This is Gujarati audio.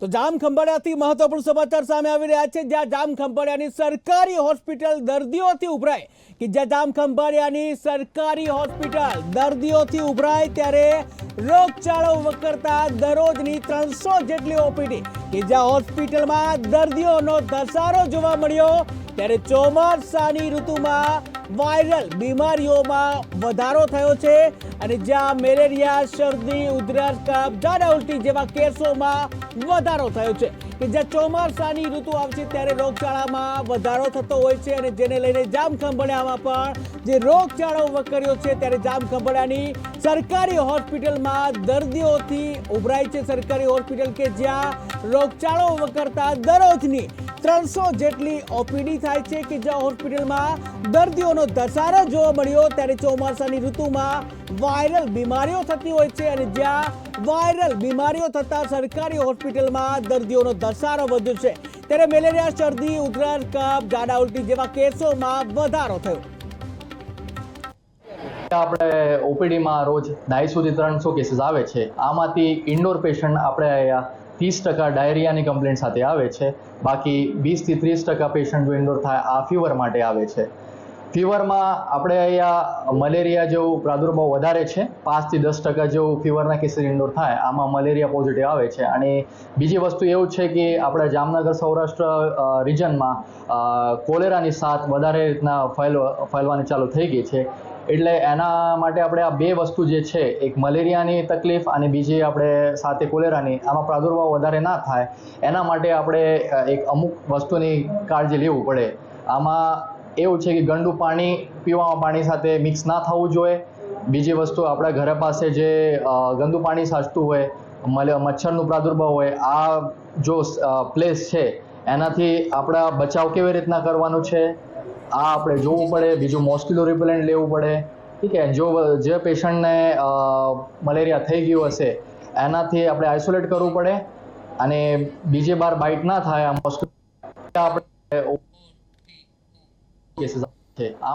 તો જામ ખંભાળિયાથી મહત્વપૂર્ણ સમાચાર સામે આવી રહ્યા છે. જ્યાં જામ ખંભાળિયાની સરકારી હોસ્પિટલ દર્દીઓથી ઉભરાય. કે જ્યાં જામ ખંભાળિયાની સરકારી હોસ્પિટલ દર્દીઓથી ઉભરાય ત્યારે રોગચાળો વકરતા દરરોજની ત્રણસો જેટલી ઓપીડી કે જ્યાં હોસ્પિટલમાં દર્દીઓનો ધસારો જોવા મળ્યો, ત્યારે ચોમાસાની ઋતુમાં વાયરલ બીમારીઓમાં વધારો થયો છે અને જ્યાં મેલેરિયા, શરદી, ઉધરસ કફ ઝાડા ઉલટી જેવા કેસોમાં વધારો થયો છે. કે જ્યાં ચોમાસાની ઋતુ આવશે ત્યારે રોગચાળામાં વધારો થતો હોય છે અને જેને લઈને જામ ખંભાળિયામાં પણ જે રોગચાળો વકર્યો છે ત્યારે જામ ખંભાળિયાની સરકારી હોસ્પિટલમાં દર્દીઓથી ઉભરાય છે. સરકારી હોસ્પિટલ કે જ્યાં રોગચાળો વકરતા દરરોજની ત્રણસો જેટલી ઓપીડી થાય છે કે જ્યાં હોસ્પિટલમાં દર્દીઓનો ધસારો જોવા મળ્યો ત્યારે ચોમાસાની ઋતુમાં વાયરલ બીમારીઓ થતી હોય છે અને જ્યાં વાયરલ બીમારીઓ થતા સરકારી હોસ્પિટલમાં દર્દીઓનો ધસારો વધ્યો છે. ત્યારે મેલેરિયા, શરદી, ઉધરસ, કફ, ઝાડા, ઉલટી જેવા કેસોમાં વધારો થયો. આપણે ઓપીડીમાં રોજ ઢાઈસોથી ત્રણસો કેસીસ આવે છે. આમાંથી ઇન્ડોર પેશન્ટ આપણે ત્રીસ ટકા ડાયરિયાની કમ્પ્લેન્ટ સાથે આવે છે. બાકી વીસથી ત્રીસ ટકા પેશન્ટ જો ઇન્ડોર થાય, આ ફીવર માટે આવે છે. ફીવરમાં આપણે અહીંયા મલેરિયા જેવું પ્રાદુર્ભાવ વધારે છે. પાંચથી દસ ટકા જેવું ફીવરના કેસીસ ઇન્ડોર થાય, આમાં મલેરિયા પોઝિટિવ આવે છે. અને બીજી વસ્તુ એવું છે કે આપણા જામનગર, સૌરાષ્ટ્ર રિજનમાં કોલેરાની સાથ વધારે રીતના ફેલવા ફેલવાની ચાલુ થઈ ગઈ છે. એટલે એના માટે આપણે આ બે વસ્તુ જે છે, એક મલેરિયાની તકલીફ અને બીજી આપણે સાથે કોલેરાની, આમાં પ્રાદુર્ભાવ વધારે ના થાય. એના માટે આપણે એક અમુક વસ્તુની કાળજી લેવું પડે. આમાં એવું છે કે ગંદુ પાણી, પીવામાં પાણી સાથે મિક્સ ના થવું જોઈએ. બીજી વસ્તુ આપણા ઘર પાસે જે ગંદુ પાણી સાચતું હોય, મલે, મચ્છરનું પ્રાદુર્ભાવ હોય, આ જો પ્લેસ છે, એનાથી આપણા બચાવ કેવી રીતના કરવાનું છે? આ આપણે જોવું પડે, બીજું મોસ્કિટો રિપેલન્ટ લેવું પડે. ઠીક છે? જો જે પેશન્ટને મલેરિયા થઈ ગયું હશે, એનાથી આપણે આઇસોલેટ કરવું પડે અને બીજે બાર બાઇટ ના થાય આ મોસ્કિટો આપણે